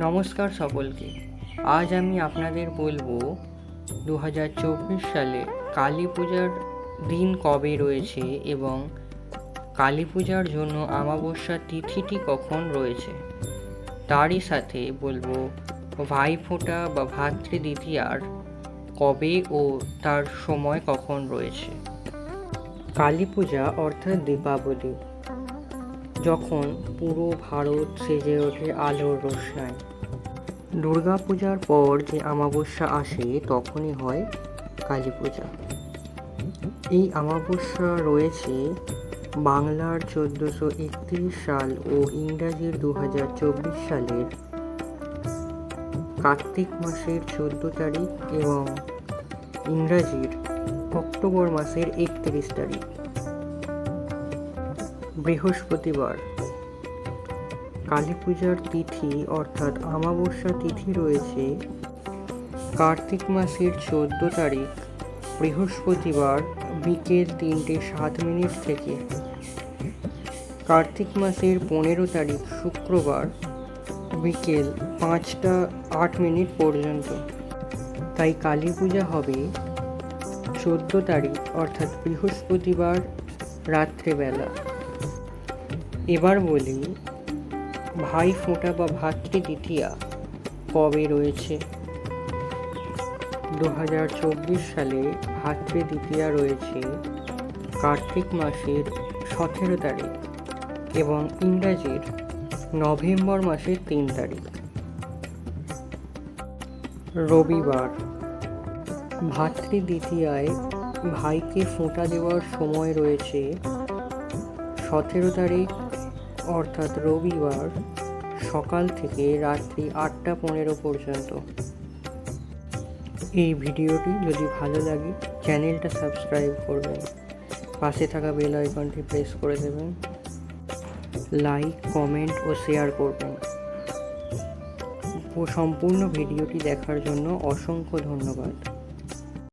নমস্কার সকলকে। আজ আমি আপনাদের বলব দু হাজার চব্বিশ সালে কালী পূজার দিন কবে রয়েছে এবং কালী পূজার জন্য অমাবস্যা তিথিটি কখন রয়েছে? তারই সাথে বলব, ভাইফোঁটা বা ভাতৃদ্বিতীয়ার কবে ও তার সময় কখন রয়েছে? কালী পূজা অর্থাৎ দীপাবলি। যখন পুরো ভারত সেজে ওঠে আলোর রোশনায়। দুর্গা পূজার পর যে অমাবস্যা আসে, তখনই হয় কালী পূজা। এই অমাবস্যা রয়েছে বাংলার চোদ্দোশো একত্রিশ সাল ও ইংরাজির দু হাজার চব্বিশ সালের কার্তিক মাসের চোদ্দ তারিখ এবং ইংরাজির অক্টোবর মাসের একত্রিশ তারিখ। বৃহস্পতিবার। কালী পূজার তিথি অর্থাৎ অমাবস্যা তিথি রয়েছে। কার্তিক মাসের চোদ্দ তারিখ, বৃহস্পতিবার বিকেল তিনটে সাত মিনিট থেকে। কার্তিক মাসের পনেরো তারিখ, শুক্রবার বিকেল পাঁচটা আট মিনিট পর্যন্ত। তাই কালী পূজা হবে চোদ্দ তারিখ, অর্থাৎ বৃহস্পতিবার রাত্রেবেলা। এবার বলি, ভাই ফোঁটা বা ভাতৃদ্বিতীয়া কবে রয়েছে? দু হাজার চব্বিশ সালে ভাতৃদ্বিতীয়া রয়েছে, কার্তিক মাসের সতেরো তারিখ এবং ইংরাজির নভেম্বর মাসের তিন তারিখ। রবিবার ভাতৃদ্বিতীয়ায় ভাইকে ফোঁটা দেওয়ার সময় রয়েছে সতেরো তারিখ অর্থাৎ রবিবার সকাল থেকে রাত্রি আটটা পনেরো পর্যন্ত। এই ভিডিওটি যদি ভালো লাগে, চ্যানেলটা সাবস্ক্রাইব করবেন। পাশে থাকা বেল আইকনটি প্রেস করে দেবেন। লাইক, কমেন্ট ও শেয়ার করবেন। সম্পূর্ণ ভিডিওটি দেখার জন্য অসংখ্য ধন্যবাদ।